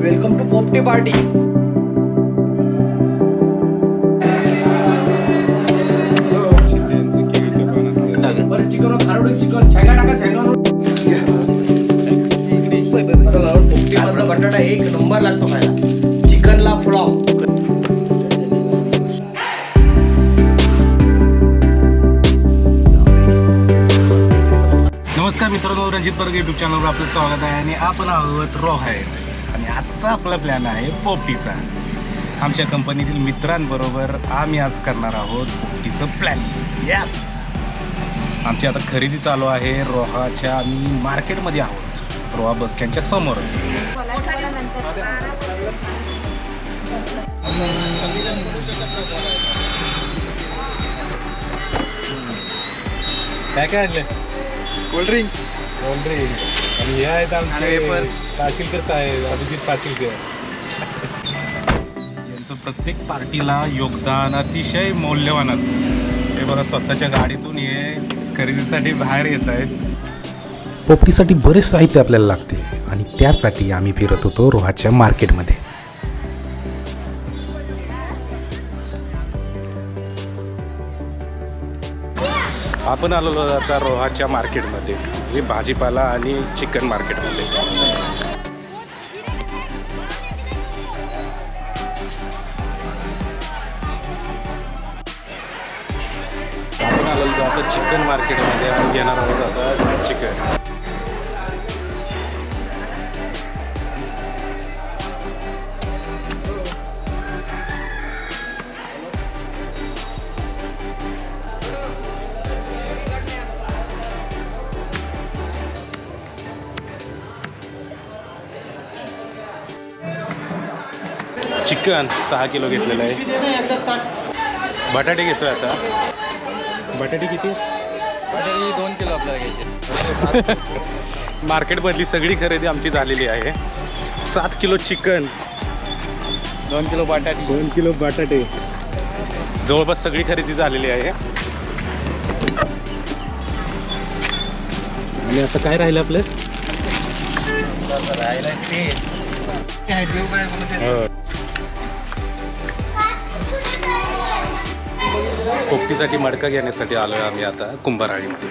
Welcome to Popti party. बरं chicken खारवडून chicken शेंगा टाका शेंगा पोपटी मधला बटाटा एक नंबर लागतो खायला. चिकनला फ्लॉप नमस्कार मित्रांनो रणजित बर्ग युट्यूब चॅनलवर आपलं स्वागत आहे आणि आपण आहोत रोहायत. आणि आजचा आपला प्लॅन आहे पोपटीचा. आमच्या कंपनीतील मित्रांबरोबर आम्ही आज करणार आहोत पोपटीचं प्लॅन यस आमची आता खरेदी चालू आहे रोहाच्या आम्ही मार्केटमध्ये आहोत. रोहा बसस्टँडच्या समोरच. काय काय आणलं कोल्ड्रिंक आणि हे आहेत आमचे साहेब अभिजित पाशीलकर यांचं प्रत्येक पार्टीला योगदान अतिशय मौल्यवान असतं. हे बघा स्वतःच्या गाडीतून हे खरेदीसाठी बाहेर येत आहेत. पोपटीसाठी बरेच साहित्य आपल्याला लागते आणि त्यासाठी आम्ही फिरत होतो रोहाच्या मार्केटमध्ये. आपण आलेलो आता रोहाच्या मार्केटमध्ये म्हणजे भाजीपाला आणि चिकन मार्केटमध्ये. आपण आलेलो आता चिकन मार्केटमध्ये आणि घेणार आहोत आता चिकन. चिकन सहा किलो घेतलेलं आहे. बटाटे घेतोय आता. बटाटे किती? दोन किलो आपल्याला घ्यायचे. मार्केटमधली सगळी खरेदी आमची झालेली आहे. सात किलो चिकन. दोन किलो बटाटी. दोन किलो बटाटे. जवळपास सगळी खरेदी झालेली आहे. आणि आता काय राहिलं आपलं? राहिला कोपटीसाठी मडका घेण्यासाठी आलो आहे आम्ही आता कुंभाराळीमध्ये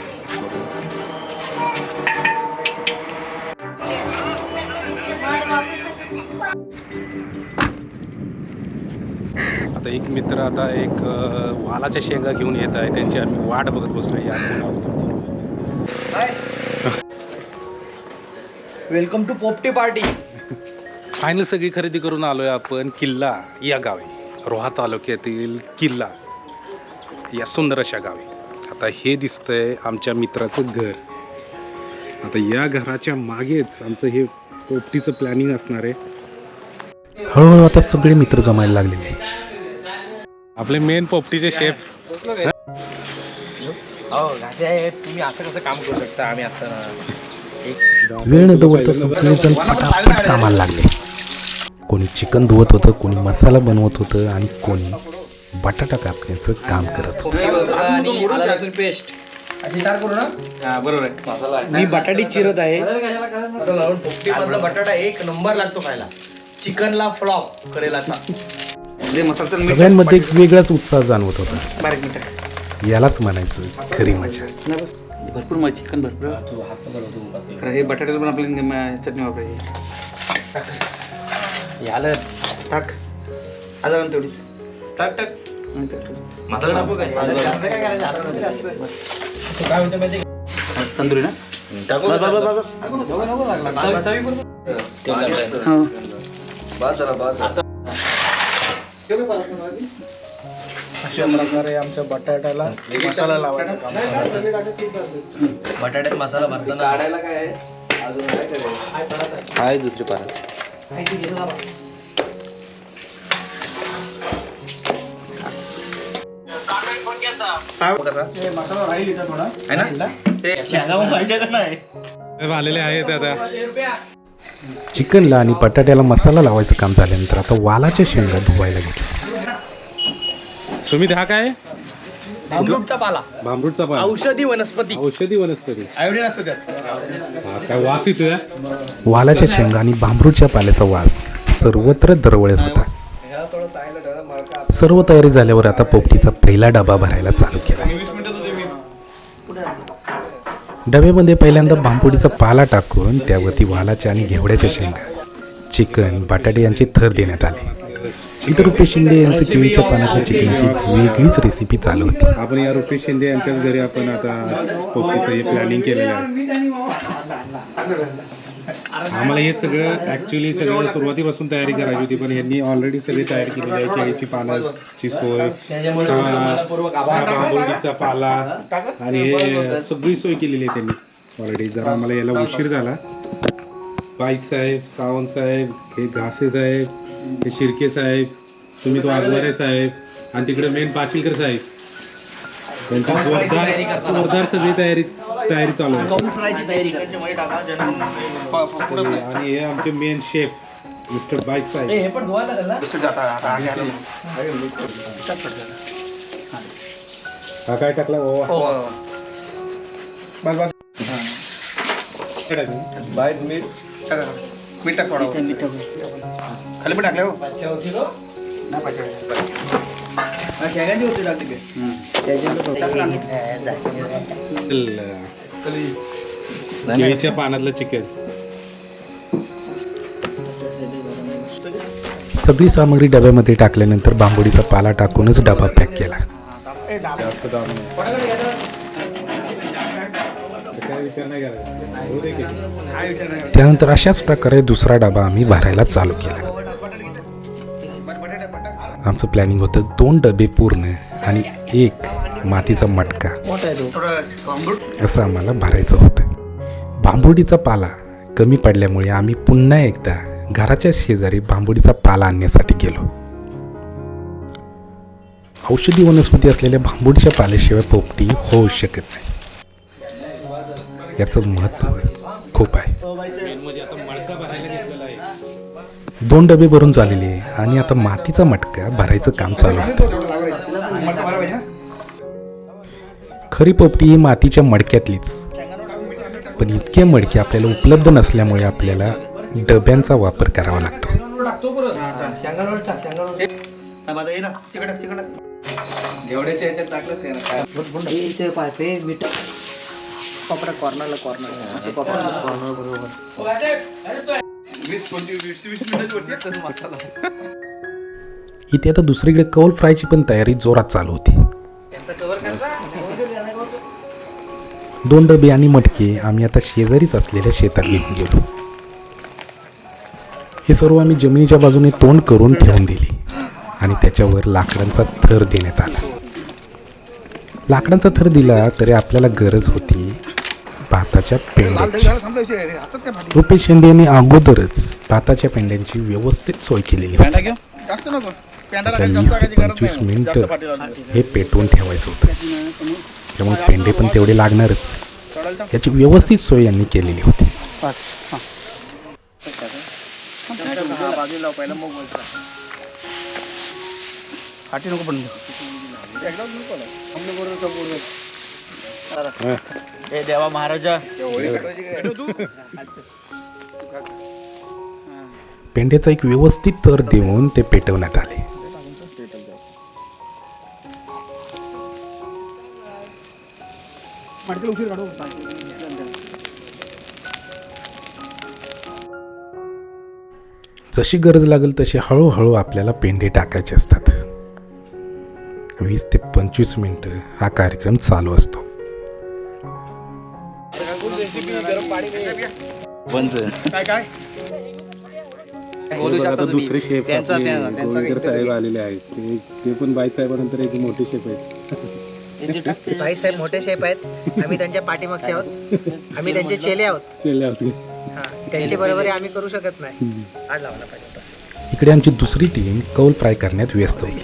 आता एक मित्र आता एक वालाच्या शेंगा घेऊन येत आहे. त्यांची आम्ही वाट बघत बसलो या welcome to Popti party final सगळी खरेदी करून आलोय आपण किल्ला या गावी. रोहा तालुक्यातील किल्ला. या सुंदर अशा गावी. आता हे दिसतंय आमच्या मित्राचं घर. आता या घराच्या मागेच आमचं हे पोपटीचं प्लॅनिंग असणार आहे. हळूहळू आता सगळे मित्र जमायला लागलेले आपले मेन पोपटीचे शेफ हो तुम्ही असं कसं काम करू शकता? आम्ही असं ना वेळ न दवडता सगळेजण पटापट कामाला लागले. कोणी चिकन धुवत होतं कोणी मसाला बनवत होतं आणि कोणी बटाटा कापण्याचं काम करत होतं. आणि आलं लसूण पेस्ट अशी चार करू ना? बरोबर मी बटाटी चिरत आहे. आता लावून पोपटी मधला बटाटा एक नंबर लागतो खायला. चिकनला फ्लॉप करेल असा. सगळ्यांमध्ये एक वेगळाच उत्साह जाणवत होता. यालाच म्हणायचं खरी मजा. भरपूर मग चिकन भरपूर. हे बटाट्याला पण आपली चटणी वापरायची. याला टाक. आता तेवढीच? टाक टाक. टाक. जास्त काय करायचं? काय माहिती हा, तंदुरी ना? बस, बस, बस, बस. चवी- चवी पण-. अशा प्रकारे आमच्या बटाट्याला मसाला लावायचा बटाट्यात मसाला भरताना आहे? दुसरी पारा आलेले आहेत आता. चिकनला आणि बटाट्याला मसाला लावायचं काम झाल्यानंतर आता वालाच्या शेंगा धुवायला घेतल्या सुमित हा काय? अमृतचा पाला. भांबरूटचा पान औषधी वनस्पती. औषधी वनस्पती. आयोडीन असतं त्यात. हा काय वास येतोय? वालाच्या शेंगा आणि भांबरूच्या पाल्याचा वास सर्वत्र दरवळत होता. सर्व तयारी झाल्यावर आता पोपटीचा पहिला डबा भरायला चालू केला. डब्यामध्ये पहिल्यांदा बांबोडीचा पाला टाकून त्यावरती वालाच्या आणि घेवड्याच्या शेंगा चिकन बटाटे यांचे थर देण्यात आले. इतर रुपेश शिंदे यांचे केळीच्या पानातल्या चिकनाची वेगळीच रेसिपी चालू होती. आपण या रुपेश शिंदे यांच्याच घरी आपण आता पोपटीचं हे प्लॅनिंग केलेलं आहे. आम्हाला हे सगळं ॲक्च्युली सगळं सुरुवातीपासून तयारी करायची होती पण यांनी ऑलरेडी सगळी तयारी केलेली आहे केळीची पानाची सोय बांबोलीचा पाला आणि हे सगळी सोय केलेली आहे त्यांनी. ऑलरेडी जरा आम्हाला याला उशीर झाला बाईक साहेब सावंत साहेब हे घासे साहेब हे शिर्के साहेब सुमित वाघमारे साहेब आणि तिकडे मेन पाचिलकर साहेब. त्यांची जोरदार जोरदार सगळी तयारी तयारी चालू आहे. आणि हे आमचे मेन शेफ मिस्टर बाईक साहेब. हे पण धुवायला हा काय टाकला टाकलं? बाईट मीठ मीठ टाक खाली पण टाकलं हो. पाचशे होती गं? हा, शेंगाची होती पानातलं चिकन. सगळी सामग्री डब्यामध्ये टाकल्यानंतर बांबोडीचा पाला टाकूनच डबा पॅक केला. त्यानंतर अशाच प्रकारे दुसरा डबा आम्ही भरायला चालू केला. आमचं प्लॅनिंग होतं दोन डबे पूर्ण आणि एक मातीचा मटका. असं आम्हाला भरायचं होतं. बांबुडीचा पाला कमी पडल्यामुळे आम्ही पुन्हा एकदा घराच्या शेजारी बांबुडीचा पाला आणण्यासाठी गेलो. औषधी वनस्पती असलेल्या बांबुडीच्या पाल्याशिवाय पोपटी होऊ शकत नाही. याचं महत्त्व खूप आहे. दोन डबे भरून झालेले आहे. आणि आता मातीचा मटका भरायचं काम चालू आहे. खरी पोपटी ही मातीच्या मडक्यातलीच. पण इतके मडके आपल्याला उपलब्ध नसल्यामुळे आपल्याला डब्यांचा वापर करावा लागतो. कॉर्नरला कॉर्नर कॉर्नर बरोबर. वीस पंचवीस वीस वीस मिनिट वरती तसं मसाला. इथे आता दुसरीकडे कौल फ्रायची पण तयारी जोरात चालू होती. दोन डबे आणि मटके आम्ही आता शेजारीच असलेल्या शेतात घेऊन गेलो. हे सर्व आम्ही जमिनीच्या बाजूने तोंड करून ठेवून दिली आणि त्याच्यावर लाकडांचा थर देण्यात आला. लाकडांचा थर दिला तरी आपल्याला गरज होती भाताच्या पेंड्याची. रुपेश शिंदे यांनी अगोदरच भाताच्या पेंड्यांची व्यवस्थित सोय केलेली होती. वीस जास्त ते पंचवीस. मिनिटं. हे पेटवून ठेवायचं होतं. त्यामुळे पेंडे पण तेवढे लागणारच. याची व्यवस्थित सोय यांनी केलेली होती. हा. हा, नको पण एकदाच हे देवा महाराजा. पेंड्याचा एक व्यवस्थित तर देऊन ते पेटवण्यात आले. जशी गरज लागेल तशी हळूहळू आपल्याला पेंडे टाकायचे असतात. वीस ते पंचवीस मिनिटं हा कार्यक्रम चालू असतो. काय काय? आता दुसरे शेफ गोविंदर साहेब आलेले आहेत. ते ते पण साहेबानंतर एक मोठे शेफ आहेत. भाई साहेब मोठे शेफ आहेत. आम्ही त्यांच्या पाठीमागचे आहोत. आम्ही त्यांचे चेले आहोत. केले असते हा, त्यांची बरोबरी आम्ही करू शकत नाही. पाहिजे इकडे आमची दुसरी टीम कौल फ्राय करण्यात व्यस्त होती.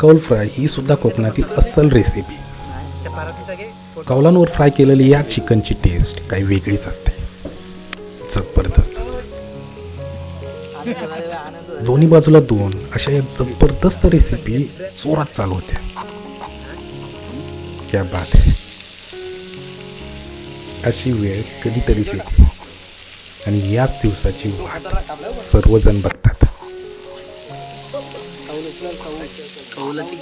कौल फ्राय ही सुद्धा कोकणातील अस्सल रेसिपी त्या कौलांवर फ्राय केलेली या चिकनची टेस्ट काही वेगळीच असते. जबरदस्तच दोन्ही बाजूला दोन अशा या जबरदस्त रेसिपी जोरात चालू होत्या क्या बात आहे अशी वेळ कधीतरीच येते. आणि याच दिवसाची वाट सर्वजण बघतात. कौलाची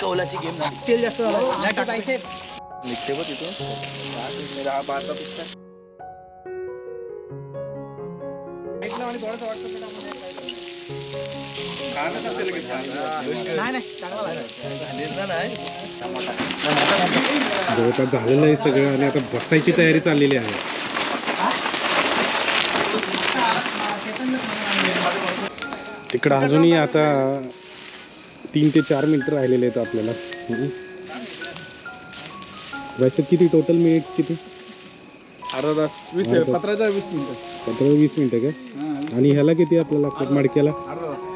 कौलाची गेम निघते बघ तिथून. दहा बारचा पिक्चर नाही झालेलं आहे सगळं आणि आता बसायची तयारी चाललेली आहे. तिकडं अजूनही आता तीन ते चार मिनिटं राहिलेले आहेत आपल्याला. वैसे किती टोटल मिनिट्स किती? अर्धा तास. वीस अर्धा तास. पंधरा वीस मिनिटं. पंधरा वीस मिनिटं का? आणि ह्याला किती आपल्याला लागतात मडक्याला? अर्धा तास.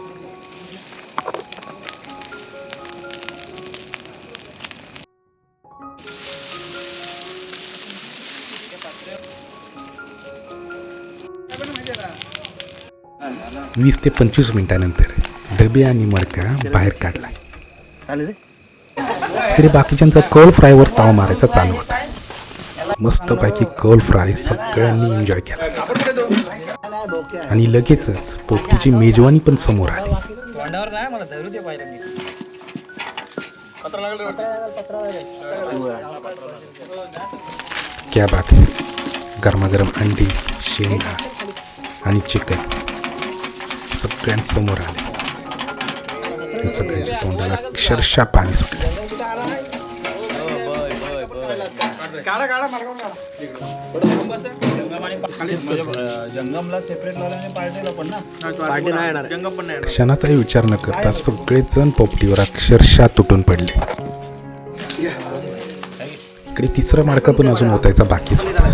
वीस ते पंचवीस मिनिटानंतर डबे आणि मडका बाहेर काढला. तरी बाकीच्यांचा कर्ल फ्रायवर ताव मारायचा चालू होता. मस्तपैकी कर्ल फ्राय सगळ्यांनी एन्जॉय केला. आणि लगेचच पोपटीची मेजवानी पण समोर आली. क्या बात है. गरमागरम अंडी शेंगा आणि चिकन सगळ्यांसमोर आले. सगळ्यांच्या तोंडाला अक्षरशः पाणी सुटलं. जंगमला सेपरेट लावल्याने पार्टीला पण ना पार्टी नाही येणार जंगम पण नाही क्षणाचाही विचार न करता सगळेजण पोपटीवर अक्षरशः तुटून पडले. इकडे तिसरा माडका पण अजून होतायचा बाकीच होता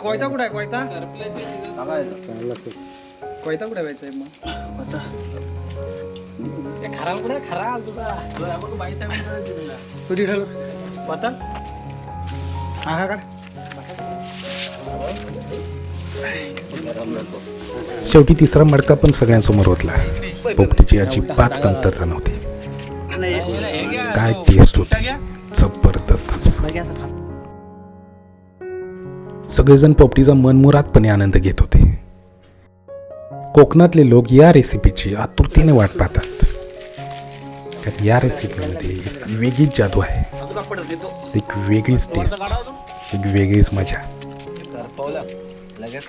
कोयता कुठे आहे कोयता? कोयता कुठे व्हायचंय मग? खराल कुठे खराल तुझा. तू पता हा हा काढ. शेवटी तिसरा मडका पण सगळ्यांसमोर होतला पोपटीची अजिबात कमतरता नव्हती. काय टेस्ट होती. जबरदस्तच सगळेजण पोपटीचा मनमुरादपणे आनंद घेत होते. कोकणातले लोक या रेसिपीची आतुरतेने वाट पाहतात. कारण या रेसिपीमध्ये एक वेगळीच जादू आहे. एक वेगळीच टेस्ट एक वेगळीच मजा. लगेच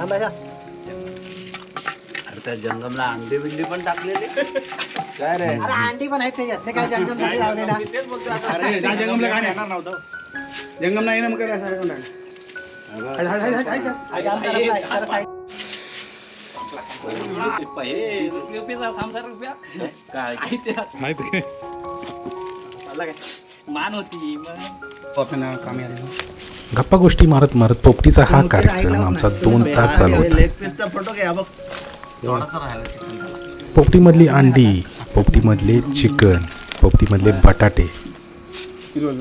काय अरे त्या जंगमला अंडी बिंडी पण टाकलेली. काय रे? अरे अंडी पण आहेत त्याच्यात. ते काय जंगम लावलेला? अरे त्या जंगमला काय येणार नव्हतं. जंगम नाही ना मग काय असं कोण हाय, हाय, हाय, हाय, हाय. मान होती मग आपल्याला कामी आले ना. गप्पा गोष्टी मारत मारत पोपटीचा हा कार्यक्रम आमचा दोन तास चालू होता. लेग पीसचा फोटो घ्या बघ. एवढा तर राहिला चिकन पोपटीमधली अंडी पोपटीमधले चिकन पोपटीमधले बटाटे.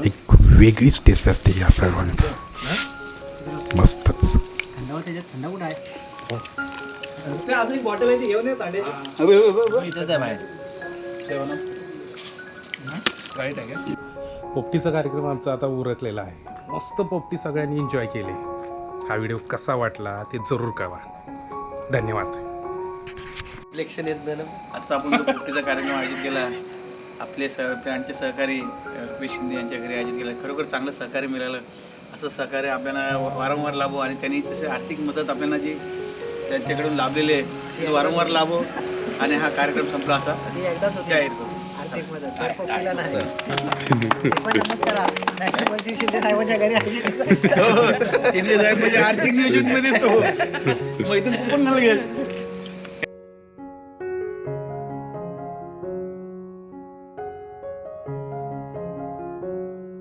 एक वेगळीच टेस्ट असते या सर्वांची मस्तच. बॉटल पोपटीचा कार्यक्रम आमचा आता उरकलेला आहे. मस्त पोपटी सगळ्यांनी एन्जॉय केले. हा व्हिडिओ कसा वाटला ते जरूर कळवा. धन्यवाद. इलेक्शन येत नाही ना. आजचा आपण जो पोपटीचा कार्यक्रम आयोजित केला आपले सह आमचे सहकारी रुपेश शिंदे यांच्या घरी आयोजित केला. खरोखर चांगलं सहकार्य मिळालं. असं सहकार्य आपल्याला वा- वारंवार लाभो आणि त्यांनी तसे आर्थिक मदत आपल्याला जी त्यांच्याकडून लाभलेली आहे ती वारंवार लाभो. आणि हा कार्यक्रम संपला असा. जाहीर करू आर्थिक मदत तर पप्पीला नाही. ते पण नमूद करा नाही तर पंचवीस शिंदे साहेबांच्या घरी शिंदे साहेब म्हणजे आर्थिक नियोजन मध्येच तो मग इथून कुपन